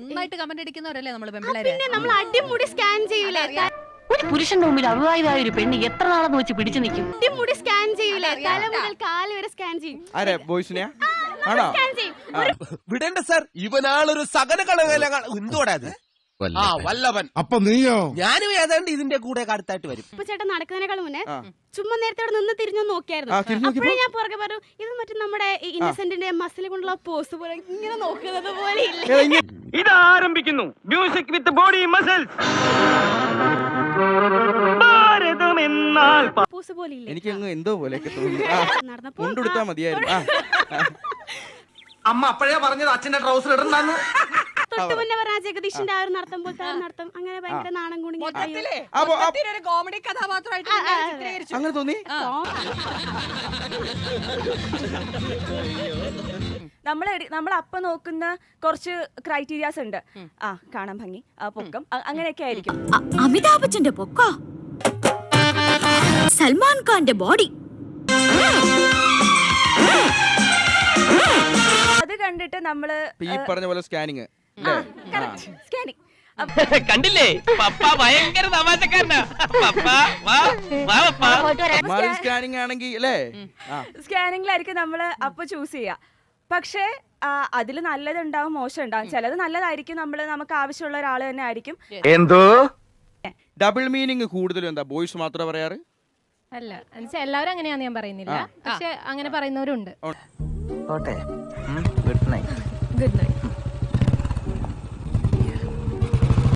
നന്നായിട്ട് കമന്റ് അടിക്കുന്നവരല്ലേ നമ്മൾ പെമ്പിള്ളേരെ? പിന്നെ നമ്മൾ അടിമുടി സ്കാൻ ചെയ്യൂലേ? ഒരു പുരുഷന്റെ മുമ്പിൽ അവിവാഹിതായ ഒരു പെണ്ണ് എത്ര നാളെന്ന് വെച്ച് പിടിച്ചു നിൽക്കും? അടിമുടി സ്കാൻ ചെയ്യൂലേ? തല മുതൽ കാൽ വരെ സ്കാൻ ചെയ്യും. ആരെ ബോയ്സിനെയാ? ആണോ? സ്കാൻ ചെയ്യും. വിടേണ്ട സാർ. ഇവനാളൊരു സകല കളകല എന്തോടാ അത് ആ വല്ലവൻ അപ്പൊ നീയോ? ഞാനും ഏതാണ്ട് ഇതിന്റെ കൂടെ അടുത്തായിട്ട് വരും. ഇപ്പൊ ചേട്ടൻ നടക്കുന്നതിനേക്കാൾ മുന്നേ. ചുമ്മാ നേരത്തെ അവിടെ നിന്ന് തിരിഞ്ഞു നോക്കിയായിരുന്നു അപ്പോഴേ ഞാൻ പുറകെ പറഞ്ഞു ഇത് മറ്റേ നമ്മുടെ ഇന്നസെന്റിന്റെ മസിൽ കൊണ്ടുള്ള പോസ് പോലെ ഇങ്ങനെ നോക്കുന്നത് പോലെ ഇല്ല? ഇത് ആരംഭിക്കുന്നു music with body muscles pose പോലെ ഇല്ല? എനിക്ക് അങ്ങ് എന്തോ പോലെയൊക്കെ തോന്നുന്നു കൊണ്ടുകൊടുത്താ മതിയായിരുന്നു. അമ്മ അപ്പഴേ പറഞ്ഞത് അച്ഛന്റെ ട്രൗസർ ഇടണ്ടെന്ന്. തൊട്ട് മുന്നേ പറഞ്ഞ ജഗദീഷിന്റെ ആ. ഒരു നടത്തം പോലത്തെ ആ ഒരു നടത്തം അങ്ങനെ ഭയങ്കര നാണം കുണുങ്ങി മൊത്തത്തിലേ അപ്പൊ- മൊത്തത്തിലൊരു കോമഡി കഥാപാത്രമായിട്ട് നിന്നെ ചിത്രീകരിച്ചു. അങ്ങനെ തോന്നി? നമ്മൾ നമ്മൾ അപ്പൊ നോക്കുന്ന കുറച്ച് ക്രൈറ്റീരിയാസ് ഉണ്ട്. ആ കാണാൻ ഭംഗി. ആ പൊക്കം. അ- അങ്ങനെയൊക്കെ ആയിരിക്കും. അമിതാഭ് ബച്ചന്റെ പൊക്ക? സൽമാൻ ഖാന്റെ ബോഡി? അത് കണ്ടിട്ട് നമ്മൾ ഈ പറഞ്ഞ പോലെ സ്കാനിങ് സ്കാനിങ് കണ്ടില്ലേ? പപ്പ ഭയങ്കര തമാശക്കാരനാ. പപ്പ വാ വാ പപ്പ. സ്കാനിങ് ആണെങ്കിൽ അല്ലേ സ്കാനിങ്ങിലായിരിക്കും നമ്മൾ അപ്പൊ ചൂസ് ചെയ്യുക പക്ഷേ അതിൽ നല്ലതുണ്ടാവും മോശം ഉണ്ടാവും ചിലത് നല്ലതായിരിക്കും നമ്മൾ നമുക്ക് ആവശ്യമുള്ള ഒരാൾ തന്നെ ആയിരിക്കും. എന്തോ? ഡബിൾ മീനിങ് കൂടുതലും എന്താ? ബോയ്സ് മാത്രമേ പറയാറ്? അല്ല എന്നുവെച്ചാൽ എല്ലാവരും അങ്ങനെയാന്ന് ഞാൻ പറയുന്നില്ല. പക്ഷെ അങ്ങനെ പറയുന്നവരുണ്ട്. Good night good night